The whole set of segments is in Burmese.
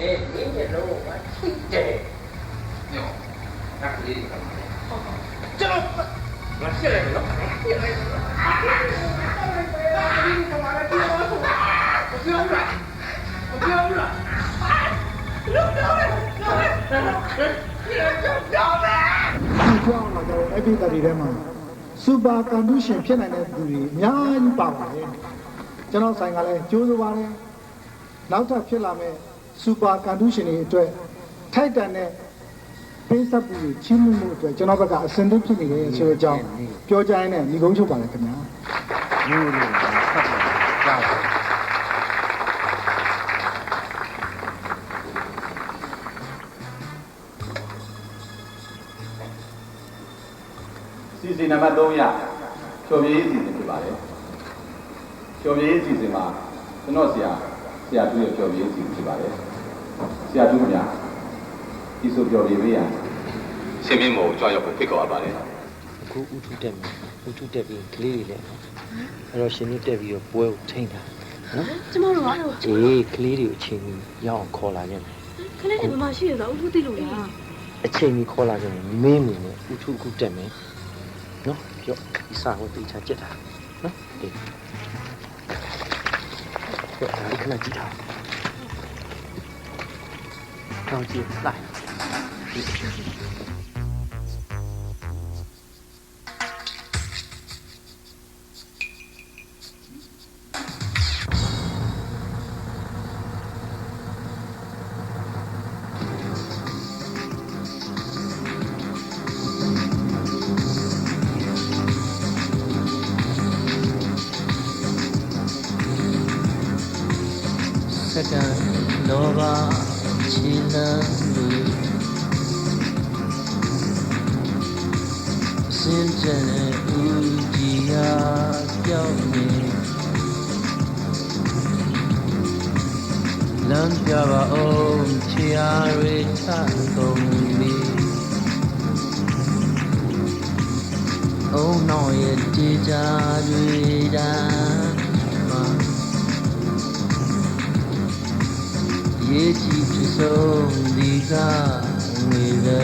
အဲရင်းရလုံးကထိတယ်ညောတက်ကလေးကမှာကျွန်တော်မဆက်ရဘူးနော်ကျွန်တော်ကတော့ everybody ထဲမှာ super condition ဖြစ်နိုင်တဲ့သူတွေအများကြီးပါပါတယ်ကျွန်တော်ဆိုင်ကလည်းကြိုးစားပါတယ်နောက်ထပ်ဖြစ်လာမယ့် စူပါကန်ဒူးရှင်တွေအတွက်ထိုက်တန်တဲ့ပေးဆက်မှုတွေချင်းမှုမှုအတွက်ကျွန်တော်ဘက်ကအစင်သင့်ဖြစ်နေတယ်ဆိုတဲ့အကြောင်းပြောကြရင်းနဲ့ညီကုန်းချုပ်ပါလေခင်ဗျာယူလို့ဖတ်တယ်ကြားတယ်စီစဉ်နံပါတ်3ရဖြော်ပြရေးစီစဉ်ဖြစ်ပါတယ်ဖြော်ပြရေးစီစဉ်မှာကျွန်တော်ဆရာဆရာတူရဲ့ဖြော်ပြရေးစီစဉ်ဖြစ်ပါတယ် ဆရာတူများဒီဆိုဖြော်ပြပေးရရှင်မင်းမို့ကြွရောက်ဖို့ဖိတ်ခေါ်အပ်ပါတယ်အခုဥထုတက်မယ်ဥထုတက်ပြီးကလေးတွေလည်းအဲ့တော့ရှင်တို့တက်ပြီးတော့ပွဲကိုထိန်းတာနော်ကျမတို့ကတော့အေးကလေးတွေကိုအချိန်ကြီးရအောင်ခေါ်လာကြတယ်ခလေးတွေဘယ်မှာရှိရတော့ဥထုသိလို့လားအချိန်ကြီးခေါ်လာကြတယ်မင်းမင်းနဲ့ဥထုအခုတက်မယ်နော်ပြောဒီစာကိုတိချာကြက်တာနော်ဒီပြောဒါလေးခဏကြည့်တာ ကောင်းကြည့်လို က်စကံလောဘချီလန်းလူစင်ကြယ်ဦးကြီးဟာပြောင်းနေလမ်း ရေကြည်ဖြစ်ဆုံးဒီကငွေပဲ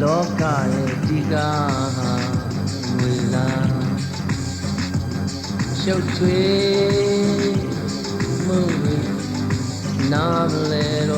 လောကရဲ့ဒီကဟာငွေလားရှုပ်ထွေးမှုတွေနားမလဲတော့